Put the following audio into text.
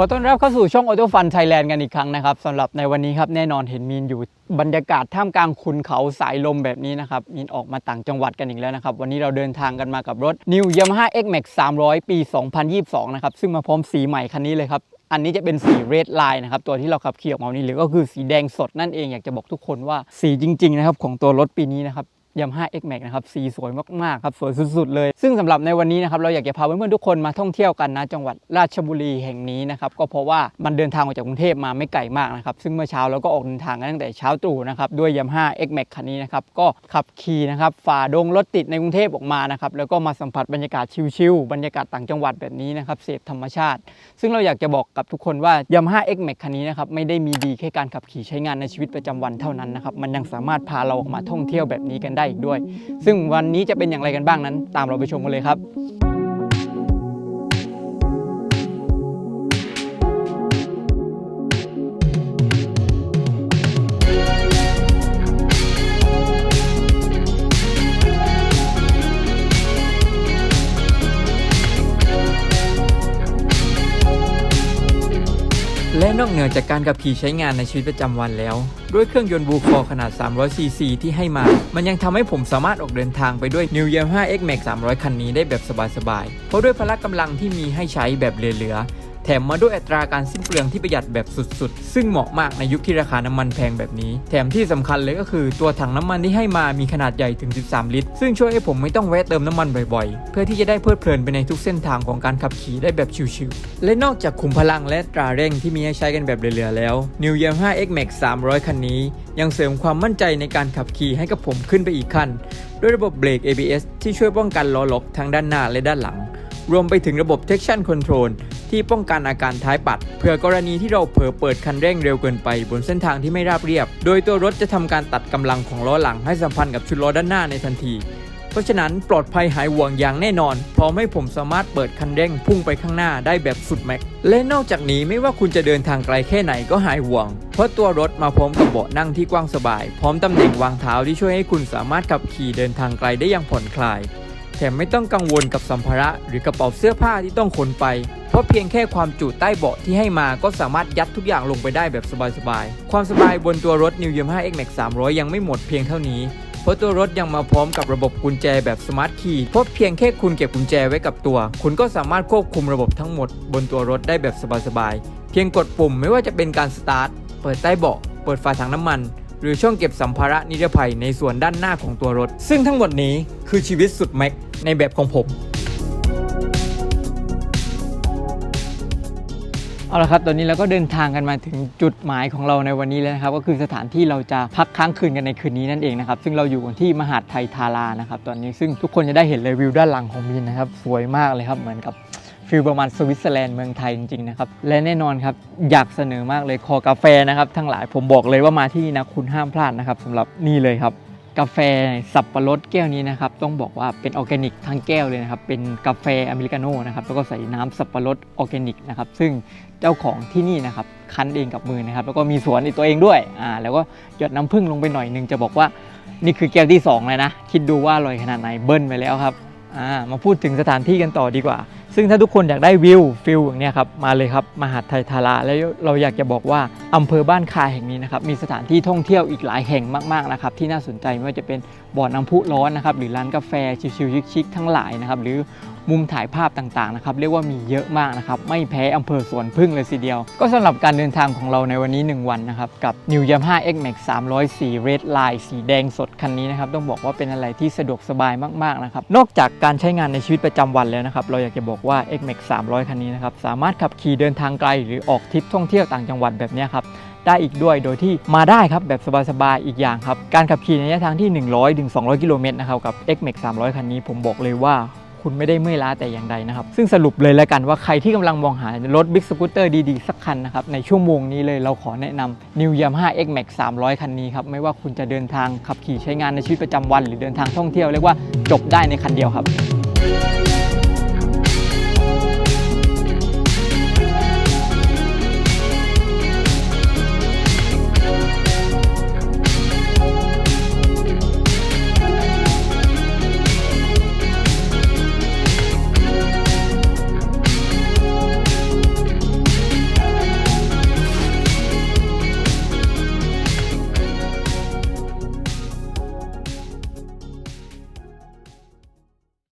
ขอต้อนรับเข้าสู่ช่อง Auto Fun Thailand กันอีกครั้งนะครับสำหรับในวันนี้ครับแน่นอนเห็นมีนอยู่บรรยากาศท่ามกลางคุณเขาสายลมแบบนี้นะครับมีนออกมาต่างจังหวัดกันอีกแล้วนะครับ วันนี้เราเดินทางกันมากับรถ New Yamaha X Max 300 ปี 2022 นะครับ ซึ่งมาพร้อมสีใหม่คันนี้เลยครับอันนี้จะเป็นสี Red Line นะครับตัวที่เราขับขี่ออกมาวันนี้หรือก็คือสีแดงสดนั่นเองอยากจะบอกทุกคนว่าสีจริงๆนะครับของตัวรถปีนี้นะครับ ยามาฮ่า X Max นะครับ สีสวยมาก ๆ ครับ สวยสุด ๆ เลย ซึ่งสำหรับในวันนี้นะครับ เราอยากจะพาเพื่อน ๆ ทุกคนมาท่องเที่ยวกันนะ จังหวัดราชบุรีแห่งนี้นะครับ ก็เพราะว่ามันเดินทางออกจากกรุงเทพมาไม่ไกลมากนะครับ ซึ่งเมื่อเช้าเราก็ออกเดินทางกันตั้งแต่เช้าตรู่นะครับ ด้วยยามาฮ่า X Max คันนี้นะครับ ก็ขับขี่นะครับ ฝ่าดงรถติดในกรุงเทพออกมานะครับ แล้วก็มาสัมผัสบรรยากาศชิล ๆ บรรยากาศต่างจังหวัดแบบนี้นะครับ เสพธรรมชาติ ซึ่งเราอยากจะบอกกับทุกคนว่า Yamaha X Max คันนี้นะครับ ไม่ได้มีดีแค่การขับขี่ใช้งานในชีวิตประจำวันเท่านั้นนะครับ มันยังสามารถพาเราออกมาท่องเที่ยวแบบนี้กันได้อีกด้วย ซึ่งวันนี้จะเป็นอย่างไรกันบ้างนั้น ตามเราไปชมกันเลยครับ และนอกเหนือจากการขับขี่ใช้งานในชีวิตประจำวันแล้ว ด้วยเครื่องยนต์บูคอขนาด 300 ซีซีที่ให้มา มันยังทำให้ผมสามารถออกเดินทางไปด้วย New Yamaha X Max 300 คันนี้ได้แบบสบายๆ เพราะด้วยพละกำลังที่มีให้ใช้แบบเหลือ แถมมาด้วยอัตราการสิ้นเปลืองที่ประหยัดแบบสุดๆ ซึ่งเหมาะมากในยุคที่ราคาน้ำมันแพงแบบนี้ แถมที่สำคัญเลยก็คือตัวถังน้ำมันที่ให้มามีขนาดใหญ่ถึง 13 ลิตร ซึ่งช่วยให้ผมไม่ต้องแวะเติมน้ำมันบ่อยๆ เพื่อที่จะได้เพลิดเพลินไปในทุกเส้นทางของการขับขี่ได้แบบชิวๆ และนอกจากขุมพลังและตราเร่งที่มีให้ใช้กันแบบเหลือๆแล้ว New Yamaha X Max 300 คันนี้ ยังเสริมความมั่นใจในการขับขี่ให้กับผมขึ้นไปอีกขั้น ด้วยระบบเบรก ABS ที่ช่วยป้องกันล้อล็อกทั้งด้านหน้าและด้านหลัง รวมไปถึงระบบ traction control ที่ป้องกันอาการท้ายปัดเพื่อกรณีที่เราเผลอเปิดคันเร่งเร็วเกินไปบนเส้นทางที่ไม่ราบเรียบ โดยตัวรถจะทำการตัดกำลังของล้อหลังให้สัมพันธ์กับชุดล้อด้านหน้าในทันที เพราะฉะนั้นปลอดภัยหายห่วงอย่างแน่นอน พร้อมให้ผมสามารถเปิดคันเร่งพุ่งไปข้างหน้าได้แบบสุดแม็ก และนอกจากนี้ไม่ว่าคุณจะเดินทางไกลแค่ไหนก็หายห่วง เพราะตัวรถมาพร้อมกับเบาะนั่งที่กว้างสบาย พร้อมตำแหน่งวางเท้าที่ช่วยให้คุณสามารถขับขี่เดินทางไกลได้อย่างผ่อนคลาย แถมไม่ต้องกังวลกับสัมภาระหรือกระเป๋าเสื้อผ้าที่ต้องขนไป เพราะเพียงแค่ความจุใต้เบาะที่ให้มาก็สามารถยัดทุกอย่างลงไปได้แบบสบายๆ ความสบายบนตัวรถ New Yamaha X Max 300 ยังไม่หมดเพียงเท่านี้เพราะตัวรถยังมาพร้อมกับระบบกุญแจแบบสมาร์ทคีย์เพราะเพียงแค่คุณเก็บกุญแจไว้กับตัว คุณก็สามารถควบคุมระบบทั้งหมดบนตัวรถได้แบบสบายๆ เพียงกดปุ่มไม่ว่าจะเป็นการสตาร์ท เปิดใต้เบาะ เปิดฝาถังน้ำมัน หรือช่องเก็บสัมภาระนิรภัยในส่วนด้านหน้าของตัวรถ ซึ่งทั้งหมดนี้คือชีวิตสุดแม็กในแบบของผมเอาละครับ ตอนนี้เราก็เดินทางกันมาถึงจุดหมายของเราในวันนี้แล้วนะครับ ก็คือสถานที่เราจะพักค้างคืนกันในคืนนี้นั่นเองนะครับ ซึ่งเราอยู่กันที่มหาดไทยทารานะครับ ตอนนี้ซึ่งทุกคนจะได้เห็นเลยวิวด้านหลังของมินนะครับ สวยมากเลยครับ เหมือนกับ ฟิลประมาณสวิตเซอร์แลนด์เมืองไทยจริงๆนะครับ และแน่นอนครับ อยากเสนอมากเลยคอกาแฟนะครับ ทั้งหลายผมบอกเลยว่ามาที่นะคุณห้ามพลาดนะครับสำหรับนี่เลยครับ กาแฟสับปะรดแก้วนี้นะครับ ต้องบอกว่าเป็นออร์แกนิกทั้งแก้วเลยนะครับ เป็นกาแฟอเมริกาโน่นะครับ แล้วก็ใส่น้ำสับปะรดออร์แกนิกนะครับ ซึ่งเจ้าของที่นี่นะครับ คั้นเองกับมือนะครับ แล้วก็มีสวนในตัวเองด้วยอ่าแล้วก็หยดน้ำผึ้งลงไปหน่อยนึงจะบอกว่านี่คือแก้วที่สองเลยนะ คิดดูว่าอร่อยขนาดไหนเบิ้ลไปแล้วครับอ่ามาพูดถึงสถานที่กันต่อดีกว่า ซึ่งถ้าทุกคนอยากได้วิวฟิลอย่างเนี้ยครับมาเลยครับมหาดไทยทาราแล้วเราอยากจะบอกว่าอำเภอบ้านคายแห่งนี้นะครับมีสถานที่ท่องเที่ยวอีกหลายแห่งมากๆนะครับที่น่าสนใจไม่ว่าจะเป็นบ่อน้ำพุร้อนนะครับหรือร้านกาแฟชิลๆชิคๆทั้งหลายนะครับหรือมุมถ่ายภาพต่างๆนะครับเรียกว่ามีเยอะมากนะครับไม่แพ้อำเภอสวนพึ่งเลยทีเดียว ก็สำหรับการเดินทางของเราในวันนี้ 1 วันนะครับกับ New Yamaha X Max 304 Red Line สีแดงสดคันนี้นะครับต้องบอกว่าเป็นอะไรที่สะดวกสบายมากๆนะครับนอกจากการใช้งานในชีวิตประจำวันแล้วนะครับเราอยากจะบอกว่า X Max 300 คันนี้นะครับสามารถขับขี่เดินทางไกลหรือออกทริปท่องเที่ยวต่างจังหวัดแบบนี้ยครับได้อีกด้วยโดยที่มาได้ครับแบบสบายๆอีกอย่างครับ การขับขี่ในระยะทางที่ 100ถึง200 กิโลเมตรนะครับกับ X Max 300 คันนี้ผมบอกเลยว่าคุณไม่ได้เมื่อยล้าแต่อย่างใดนะครับ ซึ่งสรุปเลยแล้วกันว่าใครที่กำลังมองหารถบิ๊กสกูตเตอร์ดี ๆ สักคันนะครับ ในชั่วโมงนี้เลยเราขอแนะนำ New Yamaha X Max 300 คันนี้ครับ ไม่ว่าคุณจะเดินทางขับขี่ใช้งานในชีวิตประจำวัน หรือเดินทางท่องเที่ยวเรียกว่าจบได้ในคันเดียวครับ